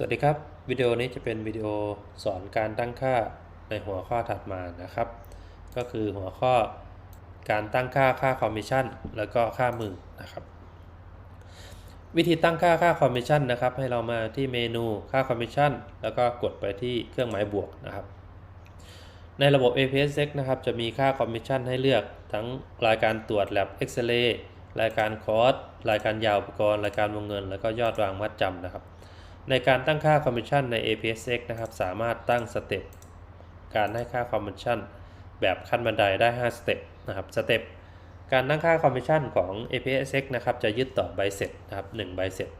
สวัสดีครับ วิดีโอนี้จะเป็นวิดีโอสอนการตั้งค่าในหัวข้อถัดมานะครับ ก็คือหัวข้อการตั้งค่าค่าคอมมิชชั่นแล้วก็ค่ามือนะครับ วิธีตั้งค่าค่าคอมมิชชั่นนะครับ ให้เรามาที่เมนูค่าคอมมิชชั่นแล้วก็กดไปที่เครื่องหมายบวกนะครับ ในระบบ APSX นะครับจะมีค่าคอมมิชชั่นให้เลือกทั้งรายการตรวจ Lab X-ray รายการคอร์สรายการยาวอุปกรณ์ รายการวงเงิน แล้วก็ยอดวางมัดจำนะครับ ในการตั้งค่าคอมมิชชั่นใน APSX นะครับ สามารถตั้งสเต็ปการให้ค่าคอมมิชชั่นแบบขั้นบันไดได้5สเต็ปนะครับสเต็ปการตั้งค่าคอมมิชชั่นของ APSX นะครับจะยึดต่อใบเสร็จนะครับ1ใบเสร็จ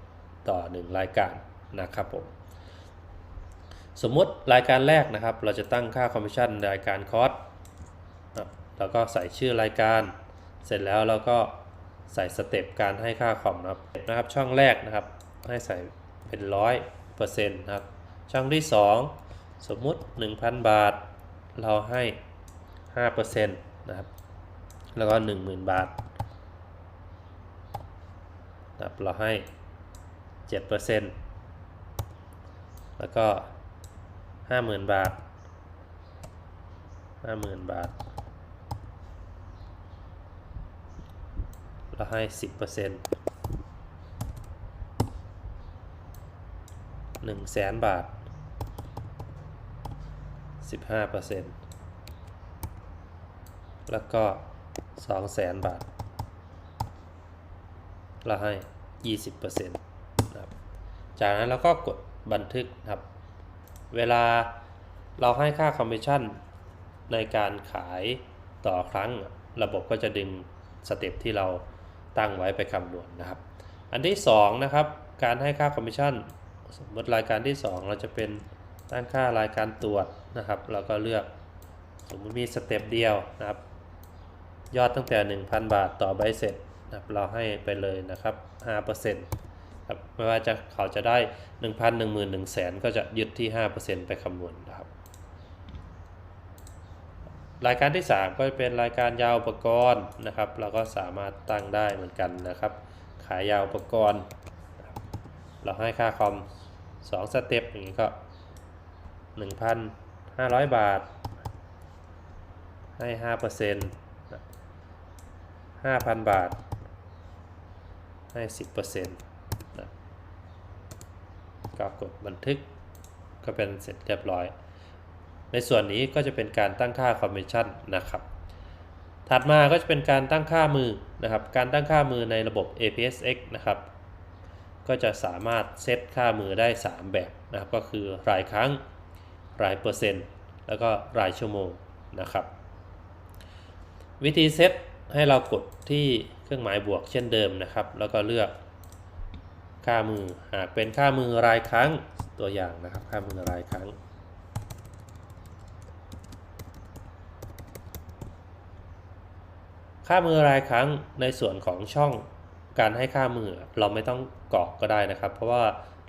ต่อ 1 รายการนะครับผมสมมุติรายการแรกนะครับ เราจะตั้งค่าคอมมิชชั่นรายการคอร์สนะครับแล้วก็ใส่ชื่อรายการ เสร็จแล้วเราก็ใส่สเต็ปการให้ค่าคอมนะครับนะครับช่องแรกนะครับให้ใส่ เป็นร้อยเปอร์เซ็นต์นะครับ ช่องที่ 2 สมมุติ 1,000 บาท เราให้5เปอร์เซ็นต์นะครับ แล้วก็ 10,000 บาทนะครับเราให้7เปอร์เซ็นต์แล้วก็ 50,000 บาท 50,000 บาท เราให้ 10เปอร์เซ็นต์ หนึ่งแสนบาทสิบห้าเปอร์เซ็นต์แล้วก็สองแสนบาทเราให้ยี่สิบเปอร์เซ็นต์นะครับจากนั้นเราก็กดบันทึกครับ เวลาเราให้ค่าคอมมิชชั่นในการขายต่อครั้งระบบก็จะดึงสเต็ปที่เราตั้งไว้ไปคำนวณนะครับ อันที่สองนะครับ การให้ค่าคอมมิชชั่น สมมติรายการที่ 2 เราจะเป็นตั้งค่ารายการตรวจนะครับเราก็เลือกสมมติมีสเต็ปเดียวนะครับยอดตั้งแต่ 1,000 บาทต่อใบเสร็จนะครับเราให้ไปเลยนะครับ5%ครับไม่ว่าจะเขาจะได้ 1,000 10,000 1 0 0 0 0แสนก็จะยึดที่ 5%ไปคำนวณนะครับ รายการที่ 3 ก็จะเป็นรายการยาวอุปกรณ์นะครับ เราก็สามารถตั้งได้เหมือนกันนะครับ ขายยาวอุปกรณ์ เราให้ค่าคอม 2สเต็ปอย่างนี้ก็1,500บาท ให้5%เปอร์เซ็นต์5,000บาท ให้10%เปอร์เซ็นต์ก็กดบันทึกก็เป็นเสร็จเรียบร้อย ในส่วนนี้ก็จะเป็นการตั้งค่าคอมมิชชั่นนะครับ ถัดมาก็จะเป็นการตั้งค่ามือนะครับ การตั้งค่ามือในระบบ APSX นะครับ ก็จะสามารถเซตค่ามือได้ 3 แบบนะครับก็คือรายครั้งรายเปอร์เซ็นต์ แล้วก็รายชั่วโมงนะครับ วิธีเซตให้เรากดที่เครื่องหมายบวกเช่นเดิมนะครับ แล้วก็เลือกค่ามือหากเป็นค่ามือรายครั้งตัวอย่างนะครับ ค่ามือรายครั้ง ค่ามือรายครั้งในส่วนของช่อง การให้ค่ามือเราไม่ต้องกรอกก็ได้นะครับ เพราะว่า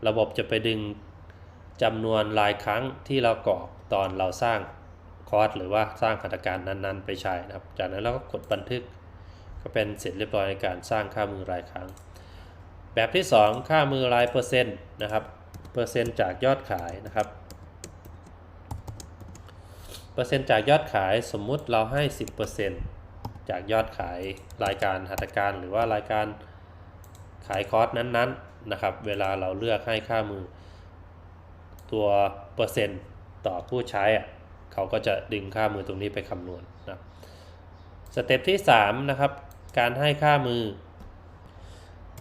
ระบบจะไปดึงจำนวนรายครั้งที่เรากรอกตอนเราสร้างคอร์สหรือว่าสร้างหัตถการนั้นๆ ไปใช้นะครับ จากนั้นเราก็กดบันทึกก็เป็นเสร็จเรียบร้อยในการสร้างค่ามือรายครั้ง แบบที่ 2 ค่ามือรายเปอร์เซ็นต์นะครับเปอร์เซ็นต์จากยอดขายนะครับเปอร์เซ็นต์จากยอดขายสมมุติเราให้ 10%จากยอดขายรายการหัตถการหรือว่ารายการ ขายคอร์สนั้นๆนะครับ เวลาเราเลือกให้ค่ามือ ตัวเปอร์เซ็นต์ต่อผู้ใช้อะเขาก็จะดึงค่ามือตรงนี้ไปคำนวณนะสเต็ปที่3นะครับการให้ค่ามือ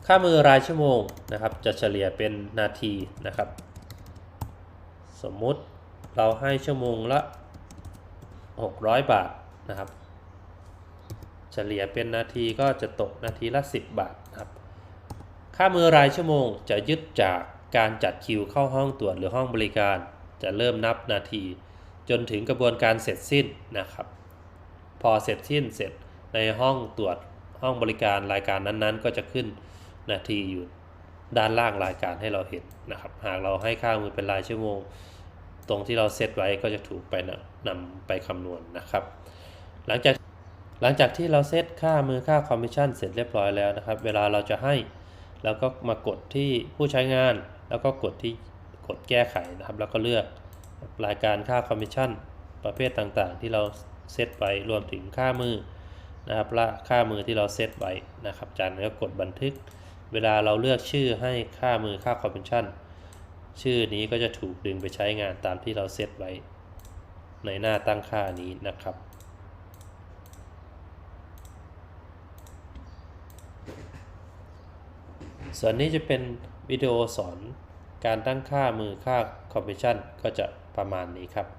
ค่ามือรายชั่วโมงนะครับ จะเฉลี่ยเป็นนาทีนะครับ สมมุติเราให้ชั่วโมงละ 600 บาทนะครับ เฉลี่ยเป็นนาทีก็จะตกนาทีละ 10 บาทนะครับ ค่ามือรายชั่วโมงจะยึดจากการจัดคิวเข้าห้องตรวจหรือห้องบริการ จะเริ่มนับนาที จนถึงกระบวนการเสร็จสิ้นนะครับ พอเสร็จสิ้นเสร็จในห้องตรวจห้องบริการรายการนั้นๆ ก็จะขึ้นนาทีอยู่ด้านล่างรายการให้เราเห็นนะครับ หากเราให้ค่ามือเป็นรายชั่วโมง ตรงที่เราเซตไว้ก็จะถูกไปนะนำไปคำนวณนะครับ หลังจากหลังจากที่เราเซตค่ามือค่าคอมมิชชั่นเสร็จเรียบร้อยแล้วนะครับ เวลาเราจะให้ เราก็มากดที่ผู้ใช้งาน แล้วก็กดที่กดแก้ไขนะครับ แล้วก็เลือกรายการค่าคอมมิชชั่นประเภทต่างๆ ที่เราเซตไว้รวมถึงค่ามือนะครับและค่ามือที่เราเซตไว้นะครับจากนั้นก็กดบันทึก เวลาเราเลือกชื่อให้ค่ามือค่าคอมมิชชั่นชื่อนี้ก็จะถูกดึงไปใช้งานตามที่เราเซตไว้ในหน้าตั้งค่านี้นะครับ ส่วนนี้จะเป็นวิดีโอสอนการตั้งค่ามือค่าคอมมิชชั่นก็จะประมาณนี้ครับ